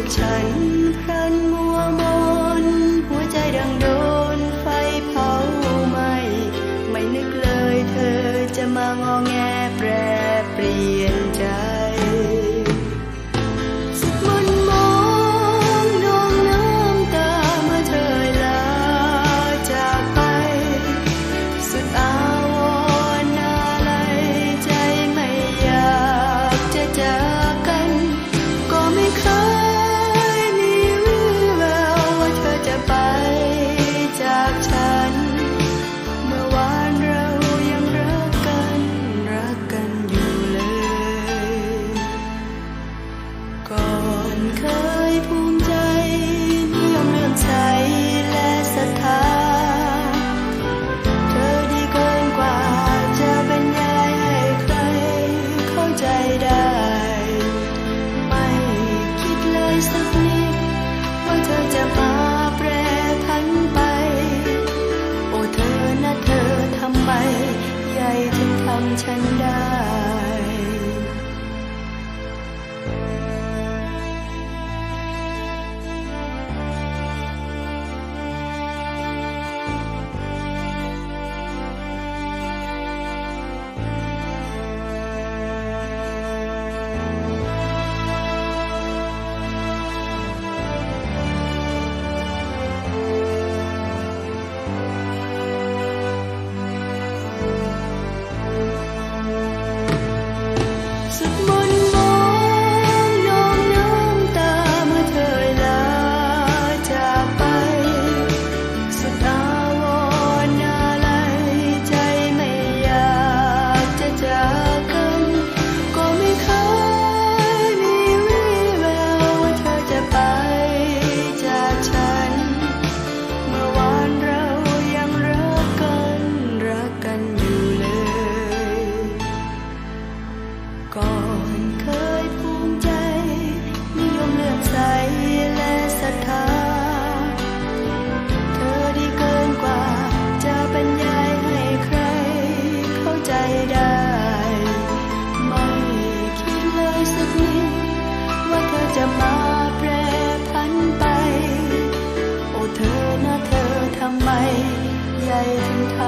กฉันพลันมัวมนหัวใจดังโดนไฟเผาไหมไม่นึกเลยเธอจะมางอแงแปรปรีำ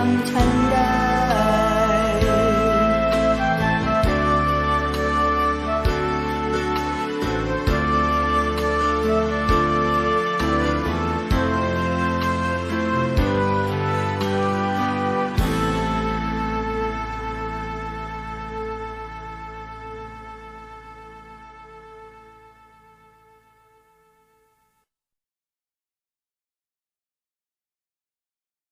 ำฉันได้